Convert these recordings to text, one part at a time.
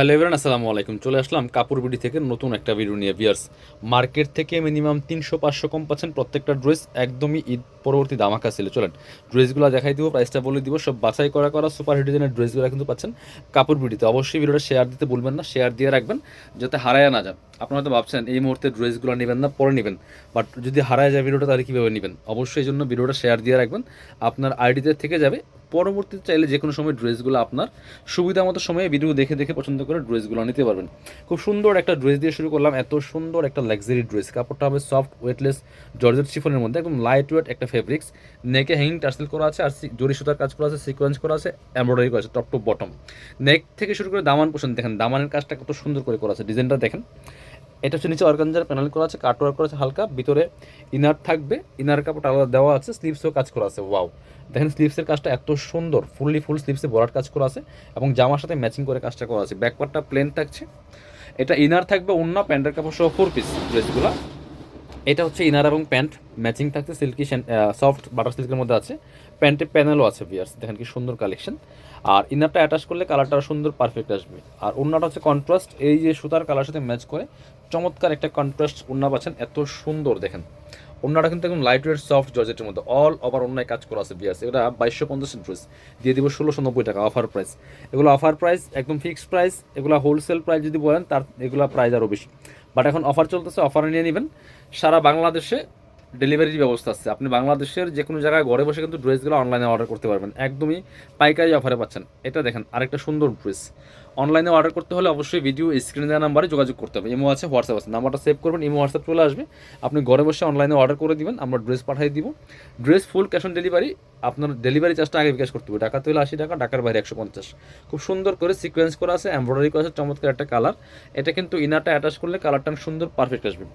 Hello everyone আসসালামু আলাইকুম। চলে আসলাম কাপড় বিডি থেকে নতুন একটা ভিডিও নিয়ে। বিয়ার্স মার্কেট থেকে মিনিমাম তিনশো পাঁচশো কম পাচ্ছেন প্রত্যেকটা ড্রেস একদমই ঈদ পরবর্তী দামাকা ছিল চলেন ড্রেসগুলো দেখাই দিব প্রাইসটা বলে দিব। সব বাছাই করা করা সুপার হিট ডিজাইনের ড্রেসগুলো কিন্তু পাচ্ছেন কাপড় বিডিতে। অবশ্যই ভিডিওটা শেয়ার দিতে বলবেন না শেয়ার দিয়ে রাখবেন, যাতে হারায় না যান। আপনারা হয়তো ভাবছেন, এই মুহূর্তে ড্রেসগুলো নেবেন না, পরে নেবেন। বাট যদি হারায় যায় ভিডিওটা, তাহলে কীভাবে নেবেন? অবশ্যই এই জন্য ভিডিওটা শেয়ার দিয়ে রাখবেন। আপনার আইডিতে থেকে যাবে। পরবর্তীতে চাইলে যে কোনো সময় ড্রেসগুলো আপনার সুবিধা মতো সময়ে ভিডিও দেখে দেখে পছন্দ করে ড্রেসগুলো নিতে পারবেন। খুব সুন্দর একটা ড্রেস দিয়ে শুরু করলাম। এত সুন্দর একটা লাক্সারি ড্রেস। কাপড়টা হবে সফট ওয়েটলেস জর্জেট শিফনের মধ্যে, একদম লাইট ওয়েট একটা ফেব্রিক্স নেকে হ্যাঙ্গিং টার্সেল করা আছে আর জরি সুতার কাজ করা আছে সিকোয়েন্স করা আছে এমব্রয়ডারি করা আছে টপ টু বটম নেক থেকে শুরু করে দামান পোষণ দেখেন, দামানের কাজটা কত সুন্দর করে করা আছে। ডিজাইনটা দেখেন। এটা হচ্ছে নিচে অর্গানজার প্যানেল করা আছে কাট ওয়ার্ক করা আছে হালকা, ভিতরে ইনার থাকবে ইনার কাপড় আলাদা দেওয়া আছে স্লিভসও কাজ করা আছে ওয়াও দেখেন স্লিভসের কাজটা এত সুন্দর ফুললি ফুল স্লিভসে বরাট কাজ করা আছে এবং জামার সাথে ম্যাচিং করে কাজটা করা আছে। ব্যাকপার্টটা প্লেন থাকছে। এটা ইনার থাকবে অন্য প্যান্টের কাপড় সহ ফোর পিস ড্রেসগুলো এটা হচ্ছে ইনার এবং প্যান্ট ম্যাচিং থাকছে, সিল্কি সফট বাটার সিল্কের মধ্যে আছে। প্যান্টের প্যানেলও আছে বিয়ার্স দেখেন কি সুন্দর কালেকশন আর ইনারটা অ্যাটাচ করলে কালারটা সুন্দর পারফেক্ট আসবে। আর ওনাটা হচ্ছে কন্ট্রাস্ট এই যে সুতার কালার সাথে ম্যাচ করে চমৎকার একটা কন্ট্রাস্ট ওনা পাচ্ছেন, এত সুন্দর, দেখেন। ওড়নাটা কিন্তু একদম লাইট ওয়েট সফট জর্জেটের মধ্যে অল ওভার অন্যায় কাজ করা আছে বিয়াস এটা বাইশশো পঞ্চাশ ড্রেস দিয়ে দিব ষোলোশো নব্বই টাকা অফার প্রাইস এগুলো অফার প্রাইস একদম ফিক্সড প্রাইস এগুলো হোলসেল প্রাইস যদি বলেন, তার এগুলো প্রাইস আরও বেশি। বাট এখন অফার চলতেছে অফার নিয়ে নেবেন। সারা বাংলাদেশে ডেলিভারির ব্যবস্থা আছে। আপনি বাংলাদেশের যে কোনো জায়গায় ঘরে বসে কিন্তু ড্রেসগুলো অনলাইনে অর্ডার করতে পারবেন। একদমই পাইকারি অফারে পাচ্ছেন। এটা দেখেন, আরেকটা সুন্দর ড্রেস অনলাইনে অর্ডার করতে হলে অবশ্যই ভিডিও স্ক্রিনে দেওয়া নাম্বারে যোগাযোগ করতে হবে। ইমো আছে হোয়াটসঅ্যাপ আছে। নাম্বারটা সেভ করবেন ইমো হোয়াটসঅ্যাপ চলে আসবে। আপনি ঘরে বসে অনলাইনে অর্ডার করে দিবেন, আমরা ড্রেস পাঠিয়ে দিব। Dress full cash on delivery আপনার ডেলিভারি চার্জটা আগে বিকাশ করতে হবে। টাকাতে হলে আশি টাকা টাকার বাইরে একশো পঞ্চাশ। খুব সুন্দর করে সিকোয়েন্স করা আছে এমব্রয়ডারি করা আছে, চমৎকার একটা কালার এটা কিন্তু ইনারটা অ্যাটাচ করলে কালারটা সুন্দর পারফেক্ট আসবে।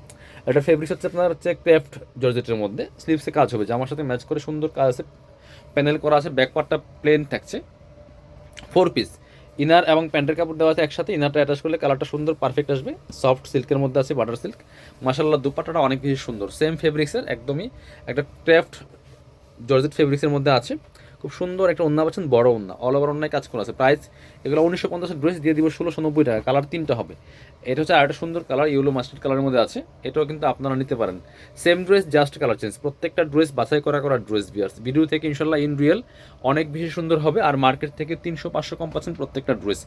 এটা ফেব্রিক্স হচ্ছে আপনার হচ্ছে ক্রেফট জর্জেটের মধ্যে। স্লিভসে কাজ হবে জামার সাথে ম্যাচ করে সুন্দর কাজ আছে প্যানেল করা আছে ব্যাক পার্টটা প্লেন থাকছে। ফোর পিস ইনার এবং প্যান্টের কাপড় দেওয়া আছে একসাথে ইনারটা অ্যাটাচ করলে কালারটা সুন্দর পারফেক্ট আসবে। সফট সিল্কের মধ্যে আছে বাটার সিল্ক মাসাল্লাহ দুপাট্টাটা অনেক বেশি সুন্দর। সেম ফেব্রিক্সের একদমই একটা ক্রাফট জর্জেট ফেব্রিক্সের মধ্যে আছে। খুব সুন্দর একটা ওন্না পাচ্ছেন, বড় ওন্না অল ওভার অন্যায় কাজ করা আছে। প্রাইস এগুলো উনিশশো পঞ্চাশের ড্রেস দিয়ে দিব ষোলোশো নব্বই টাকা। কালার তিনটা হবে। এটা হচ্ছে আরেকটা সুন্দর কালার ইউলো মাস্টার্ড কালারের মধ্যে আছে। এটাও কিন্তু আপনারা নিতে পারেন। Same dress just colour change প্রত্যেকটা ড্রেস বাছাই করা করা ড্রেস বিয়ার্স ভিডিও থেকে ইনশাল্লাহ ইন রিয়েল অনেক বেশি সুন্দর হবে আর মার্কেট থেকে তিনশো, পাঁচশো কম পাচ্ছেন প্রত্যেকটা ড্রেস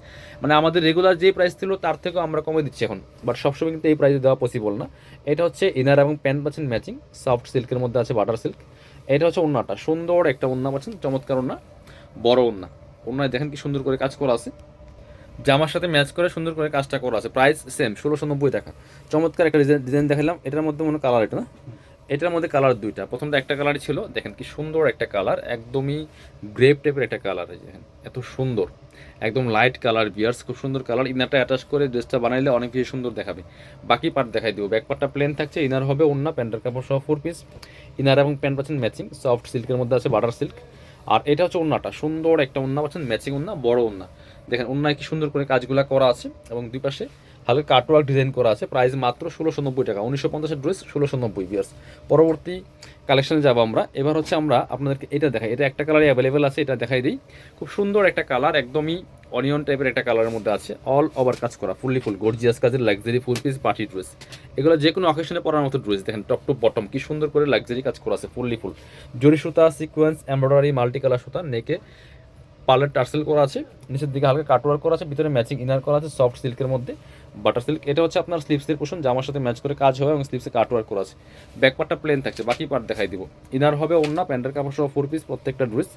মানে আমাদের রেগুলার যে প্রাইস ছিল, তার থেকেও আমরা কমে দিচ্ছি এখন। বাট সবসময় কিন্তু এই প্রাইসে দেওয়া পসিবল না। এটা হচ্ছে ইনার এবং প্যান্ট পাচ্ছেন ম্যাচিং সফট সিল্কের মধ্যে আছে বাটার সিল্ক এটা হচ্ছে ওন্নাটা সুন্দর একটা ওন্না পাচ্ছেন, চমৎকার ওন্না বড় ওন্না ওন্নায় দেখেন কি সুন্দর করে কাজ করা আছে। জামার সাথে ম্যাচ করে সুন্দর করে কাজটা করা আছে। প্রাইস সেম, ষোলোশো নব্বই টাকা। চমৎকার একটা ডিজাইন ডিজাইন দেখালাম। এটার মধ্যে মনে কালার এটা না? এটার মধ্যে কালার দুইটা। প্রথমটা একটা কালারই ছিল, দেখেন কি সুন্দর একটা কালার একদমই গ্রেপ টাইপের একটা কালার দেখেন, এত সুন্দর। একদম লাইট কালার বিয়ার্স খুব সুন্দর কালার ইনারটা অ্যাটাচ করে ড্রেসটা বানাইলে অনেক বেশি সুন্দর দেখাবে। বাকি পার্ট দেখাই দিব। ব্যাক পার্টটা প্লেন থাকছে ইনার হবে অন্য প্যান্টের কাপড় সহ ফোর পিস ইনার এবং প্যান্ট পাচ্ছেন ম্যাচিং সফট সিল্কের মধ্যে আছে বাটার সিল্ক আর এটা হচ্ছে ওন্নাটা সুন্দর একটা ওন্না পাচ্ছেন ম্যাচিং ওন্না বড় ওন্না দেখেন ওন্নায় কি সুন্দর করে কাজগুলো করা আছে এবং দুই পাশে হালকা কাটওয়ার্ক ডিজাইন করা আছে। প্রাইস মাত্র ষোলোশো নব্বই টাকা। উনিশশো পঞ্চাশের ড্রেস ষোলোশো নব্বই বিয়ার্স পরবর্তী কালেকশনে যাব আমরা। এবার হচ্ছে আমরা আপনাদেরকে এটা দেখাই। এটা একটা কালারই অ্যাভেলেবেল আছে, এটা দেখাই দিই। খুব সুন্দর একটা কালার একদমই অনিয়ন টাইপের একটা কালারের মধ্যে আছে। অল ওভার কাজ করা ফুললি ফুল গর্জিয়াস কাজের luxury full piece party dress এগুলো যে কোনো অকেশনে পরার মতো ড্রেস দেখেন টপ টু বটম কি সুন্দর করে লাক্সারি কাজ করা আছে ফুললি ফুল জরি সুতা সিকোয়েন্স এমব্রয়ডারি মাল্টি কালার সুতা নেকে পার্লার টার্সেল করা আছে, নিচের দিকে হালকা কাটওয়ার্ক করা আছে, ভিতরে ম্যাচিং ইনার করা আছে, সফট সিল্কের মধ্যে বাটার সিল্ক। এটা হচ্ছে আপনার স্লিপসের পোষণ জামার সাথে ম্যাচ করে কাজ হবে এবং স্লিপসে কাটওয়ার্ক করা আছে। ব্যাক পার্টটা প্লেন থাকছে, বাকি পার্ট দেখাই দিব। ইনার হবে অন্য প্যান্টের কাপড় সহ ফোর পিস প্রত্যেকটা ড্রেস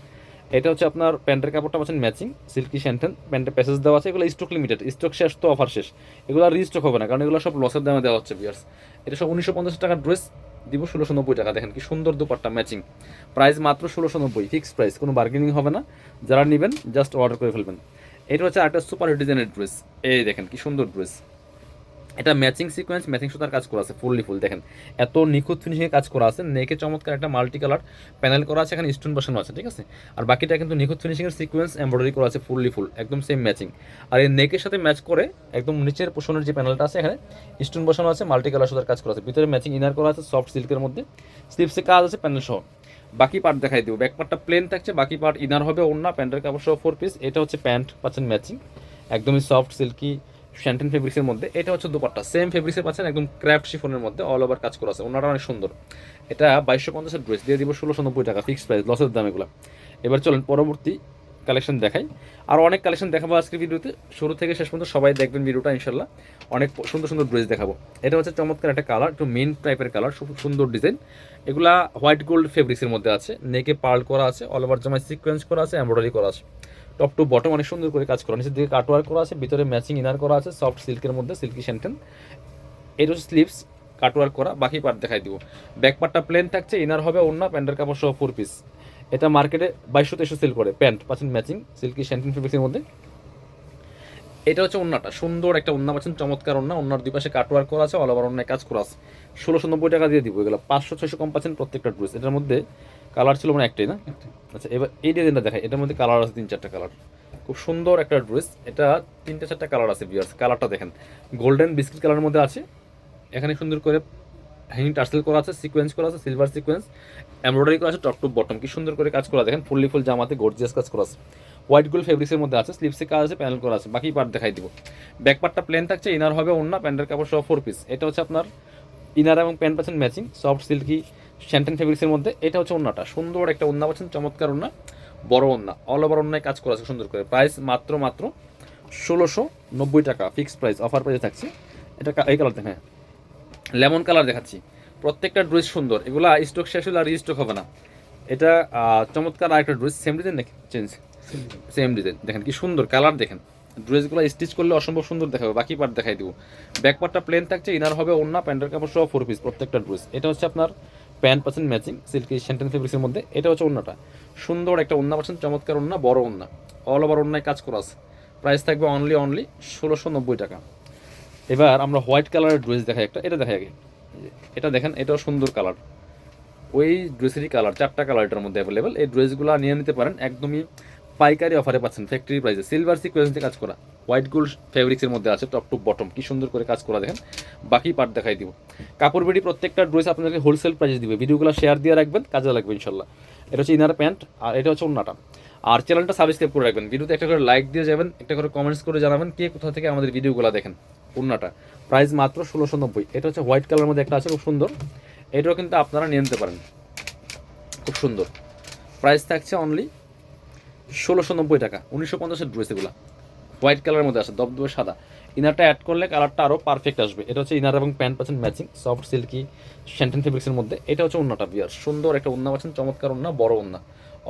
এটা হচ্ছে আপনার প্যান্টের কাপড়টা পাচ্ছেন ম্যাচিং সিল্কি স্যান্টেন প্যান্টের প্যাসেজ দেওয়া আছে, এগুলো স্টক লিমিটেড স্টক শেষ তো অফার শেষ। এগুলো আর রিস্টক হবে না, কারণ এগুলো সব লসের দামে দেওয়া হচ্ছে বিয়ার্স এটা সব উনিশশো পঞ্চাশ টাকার ড্রেস দিব ষোলোশো নব্বই টাকা। দেখেন কি সুন্দর দুপাট্টা ম্যাচিং প্রাইস মাত্র ষোলোশো নব্বই ফিক্সড প্রাইস কোনো বার্গেনিং হবে না। যারা নেবেন জাস্ট অর্ডার করে ফেলবেন। এটা হচ্ছে একটা সুপার ডিজাইনের ড্রেস এই দেখেন কি সুন্দর ড্রেস এটা ম্যাচিং সিকোয়েন্স ম্যাচিং সুতার কাজ করা আছে ফুললি ফুল দেখেন। এত নিখুঁত ফিনিশিংয়ে কাজ করা আছে, নেকে চমৎকার একটা মাল্টি কালার প্যানেল করা আছে, এখানে স্টোন বসানো আছে, ঠিক আছে? আর বাকিটা কিন্তু নিখুঁত ফিনিশিংয়ের সিকোয়েন্স এমব্রয়ডারি করা আছে ফুললি ফুল একদম সেম ম্যাচিং আর এই নেকের সাথে ম্যাচ করে একদম নিচের পোষণের যে প্যানেলটা আছে, এখানে স্টোন বসানো আছে মাল্টি কালার সুতার কাজ করা আছে। ভিতরে ম্যাচিং ইনার করা আছে সফট সিল্কের মধ্যে। স্লিপসে কাজ আছে প্যানেল সহ। বাকি পার্ট দেখাই দিব। ব্যাক পার্টটা প্লেন থাকছে, বাকি পার্ট ইনার হবে অন্য প্যান্টের কাপড় সহ ফোর পিস এটা হচ্ছে প্যান্ট পাচ্ছেন ম্যাচিং একদমই সফট সিল্কি শ্যান্টেন ফেব্রিক্সের মধ্যে। এটা হচ্ছে দুপাট্টা। সেম ফেব্রিক্সের পাচ্ছেন একদম ক্র্যাফট শিফনের মধ্যে। অল ওভার কাজ করা আছে। ওনারা অনেক সুন্দর। এটা বাইশশো পঞ্চাশের ড্রেস দিয়ে দিব ষোলোশো নব্বই টাকা ফিক্সড প্রাইস লসের দাম এগুলো। এবার চলেন পরবর্তী কালেকশন দেখাই। আর অনেক কালেকশন দেখাবো আজকের ভিডিওতে। শুরু থেকে শেষ পর্যন্ত সবাই দেখবেন ভিডিওটা ইনশাল্লাহ অনেক সুন্দর সুন্দর ড্রেস দেখাবো। এটা হচ্ছে চমৎকার একটা কালার একটু মেন টাইপের কালার সুন্দর ডিজাইন এগুলা হোয়াইট গোল্ড ফেব্রিক্সের মধ্যে আছে। নেকে পার্ল করা আছে। অল ওভার জামায় সিকোয়েন্স করা আছে এমব্রয়ডারি করা আছে। টপ টু বটম অনেক সুন্দর করে কাজ করা। নিচের দিকে কাটওয়ার করা আছে, ভিতরে ম্যাচিং ইনার করা আছে সফট সিল্কের মধ্যে সিল্কি স্যান্টেন এর হচ্ছে স্লিভস কাটওয়ার্ক করা, বাকি পার্ট দেখাই দিব। ব্যাক পার্টটা প্লেন থাকছে ইনার হবে অন্য প্যান্টের কাপড় সহ ফোর পিস এটা মার্কেটে বাইশশো তেইশশো সেল করে, প্যান্ট, পাচ্ছেন ম্যাচিং সিল্কি স্যান্টেন ফেব্রিক্সের মধ্যে। এটা হচ্ছে অন্যটা সুন্দর একটা অন্য পাচ্ছেন চমৎকার অন্য অন্যার দুই পাশে কাটওয়ার করা আছে অল ওভার অন্যায় কাজ করা আছে। ষোলোশো নব্বই টাকা দিয়ে দিব এগুলো। পাঁচশো ছয়শো কম পাচ্ছেন প্রত্যেকটা ড্রেস এটার মধ্যে কালার ছিল মানে একটাই না? আচ্ছা এবার এই ডিজাইনটা দেখাই। এটার মধ্যে কালার আছে তিন চারটা কালার খুব সুন্দর একটা ড্রেস এটা তিনটা চারটা কালার আছে বিয়ার্স কালারটা দেখেন। গোল্ডেন বিস্কিট কালারের মধ্যে আছে। এখানে সুন্দর করে হ্যাঙ্গিং টার্সেল করা আছে সিকোয়েন্স করা আছে সিলভার সিকোয়েন্স এমব্রয়ডারি করা আছে টপ টু বটম কি সুন্দর করে কাজ করা দেখেন ফুললি ফুল জামাতে গর্জিয়াস কাজ করা আছে। হোয়াইট গোল্ড ফেব্রিক্সের মধ্যে আছে স্লিপসে কাজ আছে, প্যানেল করা আছে, বাকি পার্ট দেখাই দিব। ব্যাক পার্টটা প্লেন থাকছে ইনার হবে অন্য প্যান্টের কাপড় সহ ফোর পিস এটা হচ্ছে আপনার ইনার এবং প্যান্ট পাচ্ছেন ম্যাচিং সফট সিল্কি শ্যান্টেন ফেব্রিক্সের মধ্যে। এটা হচ্ছে অন্যটা সুন্দর একটা অন্য পাচ্ছেন, চমৎকার অন্য বড় অন্য অল ওভার অন্যায় কাজ করা আছে, সুন্দর করে। প্রাইস মাত্র মাত্র ষোলোশো নব্বই টাকা ফিক্সড প্রাইস অফার প্রাইসে থাকছে। এটা এই কালার দেখেন লেমন কালার দেখাচ্ছি। প্রত্যেকটা ড্রেস সুন্দর, এগুলা স্টক শেষ হলে আর স্টক হবে না। এটা চমৎকার আরেকটা ড্রেস সেম ডিজাইন নাকি চেঞ্জ সেম ডিজাইন দেখেন কি সুন্দর কালার দেখেন। ড্রেসগুলো স্টিচ করলে অসম্ভব সুন্দর দেখাবে, বাকি পার্ট দেখাই দিব। ব্যাক পার্টটা প্লেন থাকছে ইনার হবে অন্য প্যান্টের কাপড় সহ ফোর পিস প্রত্যেকটা ড্রেস এটা হচ্ছে আপনার pant percent matching silky shantung ফেব্রিক্সের মধ্যে, এটা হচ্ছে অন্যটা সুন্দর একটা অন্য পার্সেন্ট চমৎকার অন্য বড় অন্য অল ওভার অন্যায় কাজ করা আছে। প্রাইস থাকবে অনলি অনলি ষোলোশো নব্বই টাকা। এবার আমরা হোয়াইট কালারের ড্রেস দেখাই একটা, এটা দেখাই আগে। এটা দেখেন, এটাও সুন্দর কালার ওই ড্রেসেরই কালার চারটা কালার এটার মধ্যে অ্যাভেলেবেল এই ড্রেসগুলো নিয়ে নিতে পারেন, একদমই পাইকারি অফারে পাচ্ছেন ফ্যাক্টরি প্রাইসে সিলভার সিকোয়েন্সে কাজ করা হোয়াইট গোল্ড ফেব্রিক্সের মধ্যে আছে টপ টু বটম কি সুন্দর করে কাজ করা দেখেন। বাকি পার্ট দেখাই দিব। কাপড় বেডি প্রত্যেকটা ড্রেস আপনাদেরকে হোলসেল প্রাইসে দিবে। ভিডিওগুলো শেয়ার দিয়ে রাখবেন, কাজে লাগবে ইনশাল্লাহ এটা হচ্ছে ইনার প্যান্ট আর এটা হচ্ছে অন্যটা আর চ্যানেলটা সাবস্ক্রাইব করে রাখবেন। ভিডিওতে একটা করে লাইক দিয়ে যাবেন, একটা করে কমেন্টস করে জানাবেন, কে কোথা থেকে আমাদের ভিডিওগুলো দেখেন অন্যটা প্রাইস মাত্র ষোলোশো নব্বই। এটা হচ্ছে হোয়াইট কালার মধ্যে একটা আছে, খুব সুন্দর। এটাও কিন্তু আপনারা নিয়ে নিতে পারেন। খুব সুন্দর। প্রাইস থাকছে অনলি ষোলোশো নব্বই টাকা, উনিশশো পঞ্চাশের ড্রেস এগুলো। হোয়াইট কালারের মধ্যে আছে, দবদবে সাদা। ইনারটা অ্যাড করলে কালারটা আরও পারফেক্ট আসবে। এটা হচ্ছে ইনার এবং প্যান্ট পাচ্ছেন ম্যাচিং সফট সিল্কি শ্যান্টেন ফেব্রিক্সের মধ্যে। এটা হচ্ছে অন্যটা বিয়ার সুন্দর একটা অন্য পাচ্ছেন, চমৎকার অন্য বড় অন্য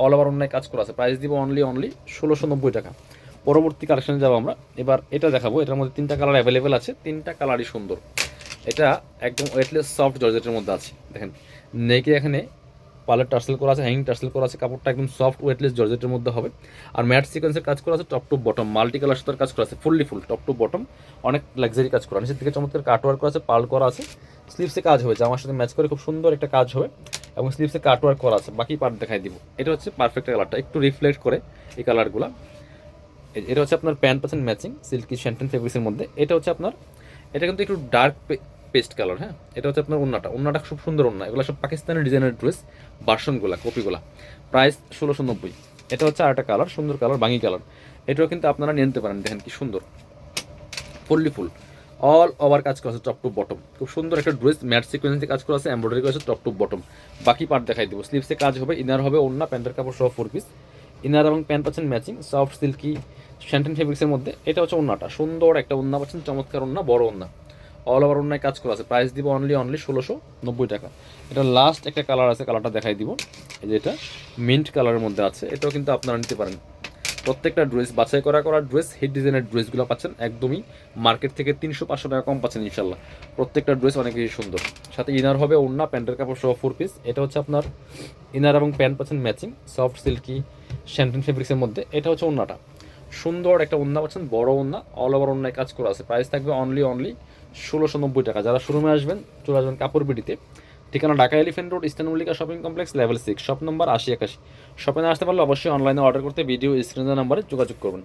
অল ওভার অন্যায় কাজ করা আছে। প্রাইস দিব অনলি অনলি ষোলোশো নব্বই টাকা। পরবর্তী কালেকশনে যাব আমরা। এবার এটা দেখাবো। এটার মধ্যে তিনটা কালার অ্যাভেলেবেল আছে। তিনটা কালারই সুন্দর। এটা একদম ওয়েটলেস সফট জর্জেটের মধ্যে আছে। দেখেন নেকে এখানে পালের টার্সেল করা আছে হ্যাঙ্গিং টার্সেল করা আছে, কাপড়টা একদম সফট ওয়েটলেস জর্জেটের মধ্যে হবে। আর ম্যাট সিকোয়েন্সের কাজ করা আছে top to bottom multi colour সুতার কাজ করা আছে fully full top to bottom অনেক লাক্সারি কাজ করা। নিচের দিকে চমৎকার কাটওয়ার্ক করা আছে, পাল করা আছে স্লিভসে কাজ হবে, জামার সাথে ম্যাচ করে খুব সুন্দর একটা কাজ হবে, এবং স্লিভসে কাটওয়ার্ক করা আছে। বাকি পার্ট দেখাই দিব। এটা হচ্ছে পারফেক্ট কালারটা একটু রিফ্লেক্ট করে এই কালারগুলো এটা হচ্ছে আপনার প্যান্ট পাচ্ছেন ম্যাচিং সিল্কি শ্যান্টেন ফেব্রিক্সের মধ্যে। এটা হচ্ছে আপনার এটা কিন্তু একটু ডার্ক পেস্ট কালার হ্যাঁ? এটা হচ্ছে আপনার ওন্নাটা। ওন্নাটা খুব সুন্দর ওন্না। এগুলো সব পাকিস্তানি ডিজাইনের ড্রেস ভার্সনগুলো কপিগুলা। প্রাইস ষোলোশো নব্বই। এটা হচ্ছে আরেকটা কালার, সুন্দর কালার বাঙি কালার। এটাও কিন্তু আপনারা নিয়ে নিতে পারেন, দেখেন কি সুন্দর। Fully full. অল ওভার কাজ করা আছে টপ টু বটম খুব সুন্দর একটা ড্রেস, ম্যাট সিকোয়েন্সে কাজ করা আছে এমব্রয়ডারি করা আছে টপ টু বটম বাকি পার্ট দেখাই দেবো। স্লিভসে কাজ হবে ইনার হবে অন্য প্যান্টের কাপড় সহ ফোর পিস ইনার এবং প্যান্ট পাচ্ছেন ম্যাচিং সফট সিল্কি শ্যান্টেন ফেব্রিক্সের মধ্যে। এটা হচ্ছে অন্যটা সুন্দর একটা অন্য পাচ্ছেন, চমৎকার অন্য বড় অন্য অল ওভার অন্যায় কাজ করা আছে। প্রাইস দিব অনলি অনলি ষোলোশো নব্বই টাকা। এটা লাস্ট একটা কালার আছে কালারটা দেখাই দিব। এই যে এটা মিন্ট কালারের মধ্যে আছে। এটাও কিন্তু আপনারা নিতে পারেন। প্রত্যেকটা ড্রেস বাছাই করা করা ড্রেস হিট ডিজাইনের ড্রেসগুলো পাচ্ছেন একদমই মার্কেট থেকে তিনশো, পাঁচশো টাকা কম পাচ্ছেন ইনশাল্লাহ। প্রত্যেকটা ড্রেস অনেক বেশি সুন্দর। সাথে ইনার হবে অন্য প্যান্টের কাপড় সহ ফোর পিস এটা হচ্ছে আপনার ইনার এবং প্যান্ট পাচ্ছেন ম্যাচিং সফট সিল্কি শ্যান্টেন ফেব্রিক্সের মধ্যে। এটা হচ্ছে অন্যটা সুন্দর একটা ওন্না পাচ্ছেন, বড় ওন্না অল ওভার অন্যায় কাজ করা আছে। প্রাইস থাকবে অনলি অনলি ষোলোশো নব্বই টাকা। যারা শোরুমে আসবেন, চলে আসবেন কাপড় বিডিতে। ঠিকানা Dhaka elephant road eastern Mallika shopping complex level six shop number আশি একাশি। শপে আসতে পারলে অবশ্যই অনলাইনে অর্ডার করতে ভিডিও স্ক্রিনের নাম্বারে যোগাযোগ করবেন